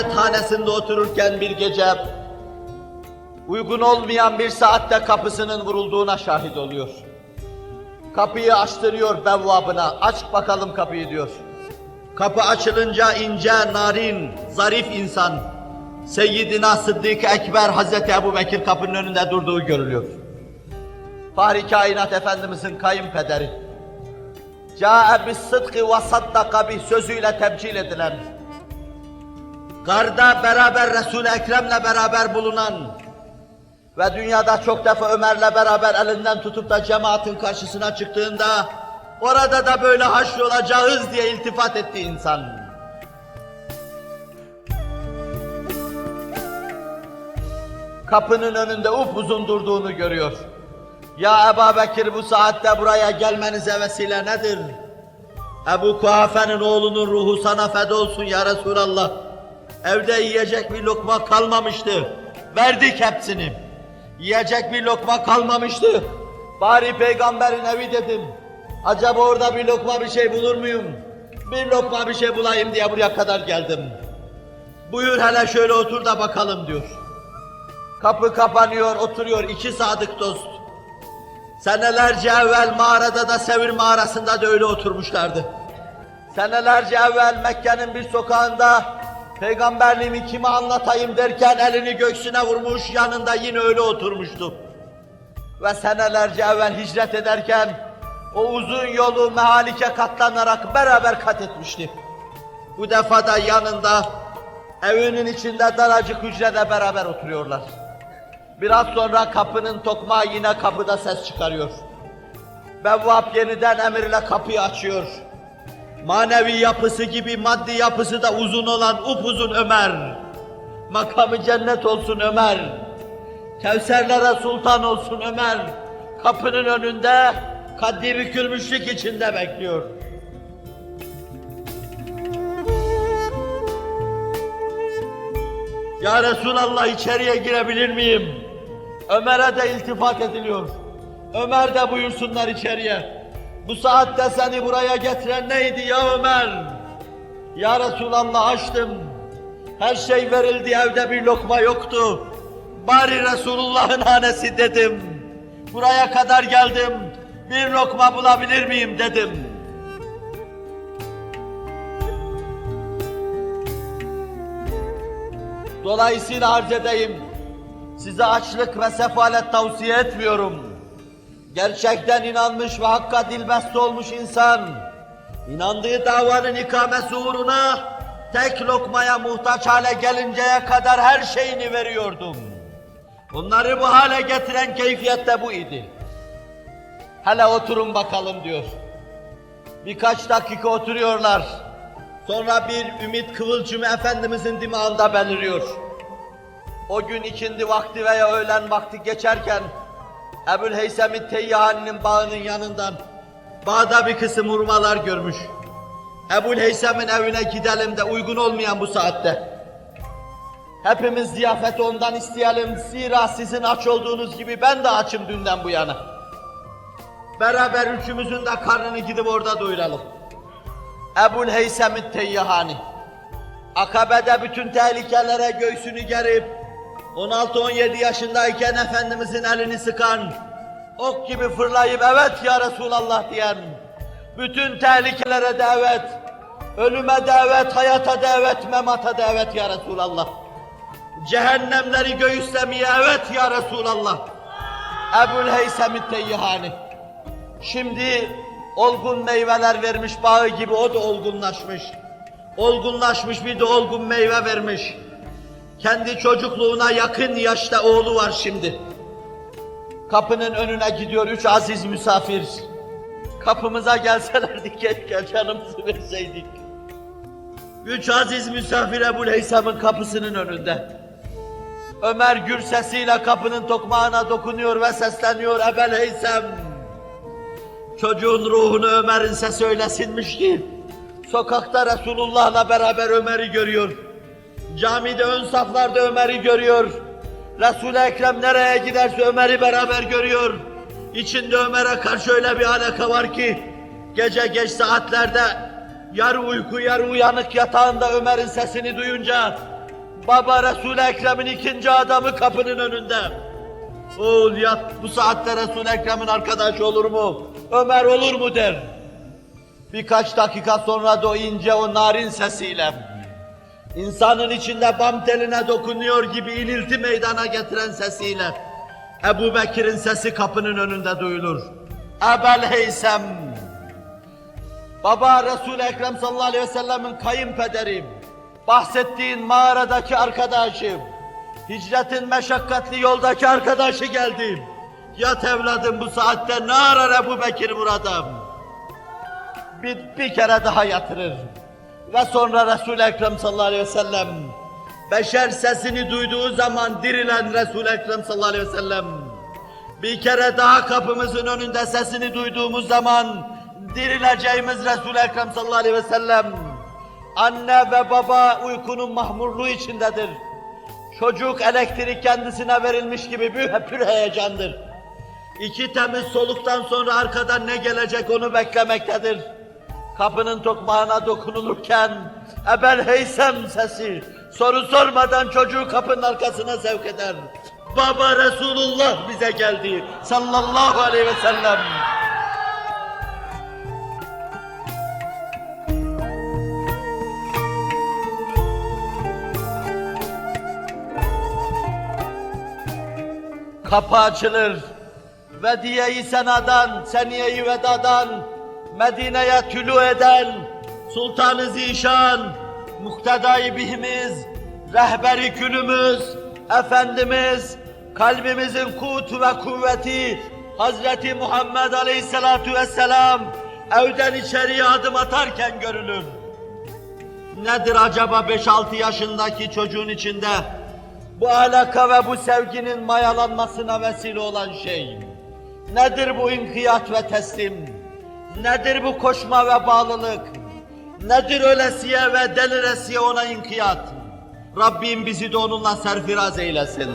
ibadethanesinde otururken bir gece uygun olmayan bir saatte kapısının vurulduğuna şahit oluyor. Kapıyı açtırıyor bevvabına, aç bakalım kapıyı diyor. Kapı açılınca ince, narin, zarif insan, Seyyidina Sıddık Ekber Hazreti Ebu Bekir kapının önünde durduğu görülüyor. Fahri Kainat Efendimizin kayınpederi, Câe bis sıdkı ve saddaka bih sözüyle tebcil edilen, garda beraber Resul-i Ekrem'le beraber bulunan ve dünyada çok defa Ömer'le beraber elinden tutup da cemaatin karşısına çıktığında orada da böyle haşr olacağız diye iltifat etti insan. Kapının önünde upuzun durduğunu görüyor. Ya Ebu Bekir bu saatte buraya gelmenize vesile nedir? Ebu Kuhafe'nin oğlunun ruhu sana feda olsun ya Resulallah. Evde yiyecek bir lokma kalmamıştı. Verdik hepsini. Yiyecek bir lokma kalmamıştı. Bari peygamberin evi dedim. Acaba orada bir lokma bir şey bulur muyum? Bir lokma bir şey bulayım diye buraya kadar geldim. Buyur hele şöyle otur da bakalım diyor. Kapı kapanıyor, oturuyor iki sadık dost. Senelerce evvel mağarada da Sevir mağarasında da öyle oturmuşlardı. Senelerce evvel Mekke'nin bir sokağında peygamberliğimi kime anlatayım derken elini göğsüne vurmuş yanında yine öyle oturmuştu. Ve senelerce evvel hicret ederken o uzun yolu mehalike katlanarak beraber kat etmişti. Bu defa da yanında evinin içinde daracık hücrede beraber oturuyorlar. Biraz sonra kapının tokmağı yine kapıda ses çıkarıyor. Bevvap yeniden emirle kapıyı açıyor. Manevi yapısı gibi maddi yapısı da uzun olan upuzun Ömer. Makamı cennet olsun Ömer. Kevserlere sultan olsun Ömer. Kapının önünde kaddi bükülmüşlük içinde bekliyor. Ya Resulallah içeriye girebilir miyim? Ömer'e de iltifat ediliyor. Ömer de buyursunlar içeriye. Bu saatte seni buraya getiren neydi ya Ömer? Ya Resulallah açtım. Her şey verildi evde bir lokma yoktu. Bari Resulullah'ın hanesi dedim. Buraya kadar geldim. Bir lokma bulabilir miyim dedim. Dolayısıyla arz edeyim. Size açlık ve sefalet tavsiye etmiyorum. Gerçekten inanmış ve hakka dilbeste olmuş insan, inandığı davanın ikamesi uğruna tek lokmaya muhtaç hale gelinceye kadar her şeyini veriyordum. Onları bu hale getiren keyfiyette bu idi. Hele oturun bakalım diyor. Birkaç dakika oturuyorlar. Sonra bir ümit kıvılcımı Efendimizin dimağında beliriyor. O gün ikindi vakti veya öğlen vakti geçerken Ebu'l-Heysem'in Teyyahani'nin bağının yanından bağda bir kısım hurmalar görmüş. Ebu'l-Heysem'in evine gidelim de uygun olmayan bu saatte. Hepimiz ziyafeti ondan isteyelim. Zira sizin aç olduğunuz gibi ben de açım dünden bu yana. Beraber üçümüzün de karnını gidip orada doyuralım. Ebu'l-Heysem'in Teyyahani. Akabe'de bütün tehlikelere göğsünü gerip 16-17 yaşındayken Efendimizin elini sıkan, ok gibi fırlayıp evet ya Resulallah diyen, bütün tehlikelere de evet, ölüme de evet, hayata da evet, memata da evet ya Resulallah. Cehennemleri göğüslemeye evet ya Resulallah. Ebu'l-Heysem'in Teyyihani. Şimdi olgun meyveler vermiş bağı gibi o da olgunlaşmış. Olgunlaşmış bir de olgun meyve vermiş. Kendi çocukluğuna yakın yaşta oğlu var şimdi. Kapının önüne gidiyor üç aziz misafir. Kapımıza gelselerdi keşke canımızı verseydik. Üç aziz misafir Ebu'l-Heysem'in kapısının önünde. Ömer gür sesiyle kapının tokmağına dokunuyor ve sesleniyor Ebu'l-Heysem. Çocuğun ruhunu Ömer'in sesi öyle ki, sokakta Resulullah'la beraber Ömer'i görüyor. Camide ön saflarda Ömer'i görüyor. Resul-i Ekrem nereye giderse Ömer'i beraber görüyor. İçinde Ömer'e karşı öyle bir alaka var ki, gece geç saatlerde yarı uyku yarı uyanık yatağında Ömer'in sesini duyunca Baba Resul-i Ekrem'in ikinci adamı kapının önünde. Oğul yat bu saatte Resul-i Ekrem'in arkadaşı olur mu? Ömer olur mu der. Birkaç dakika sonra da o ince o narin sesiyle insanın içinde bam teline dokunuyor gibi inilti meydana getiren sesiyle Ebu Bekir'in sesi kapının önünde duyulur. Ebel Heysem Baba Resul-i Ekrem sallallahu aleyhi ve sellemin kayınpederim. Bahsettiğin mağaradaki arkadaşım. Hicretin meşakkatli yoldaki arkadaşı geldi. Yat evladım bu saatte ne arar Ebu Bekir burada? Bir, bir kere daha yatırır. Ve sonra Resul-i Ekrem sallallahu aleyhi ve sellem beşer sesini duyduğu zaman dirilen Resul-i Ekrem sallallahu aleyhi ve sellem bir kere daha kapımızın önünde sesini duyduğumuz zaman dirileceğimiz Resul-i Ekrem sallallahu aleyhi ve sellem anne ve baba uykunun mahmurluğu içindedir. Çocuk elektrik kendisine verilmiş gibi bir pür heyecandır. İki temiz soluktan sonra arkadan ne gelecek onu beklemektedir. Kapının tokmağına dokunulurken Ebel Heysem sesi soru sormadan çocuğu kapının arkasına sevk eder. Baba Resulullah bize geldi sallallahu aleyhi ve sellem. Kapı açılır. Vediye-i senadan, seniye-i vedadan, Medine'ye tülü eden, Sultan-ı Zişan, muktedai bihimiz, rehberi külümüz, Efendimiz, kalbimizin kutu ve kuvveti, Hazreti Muhammed Aleyhisselatu Vesselam, evden içeriye adım atarken görülür. Nedir acaba 5-6 yaşındaki çocuğun içinde bu alaka ve bu sevginin mayalanmasına vesile olan şey? Nedir bu inkiyat ve teslim? Nedir bu koşma ve bağlılık? Nedir ölesiye ve deliresiye ona inkiyat? Rabbim bizi de onunla serfiraz eylesin.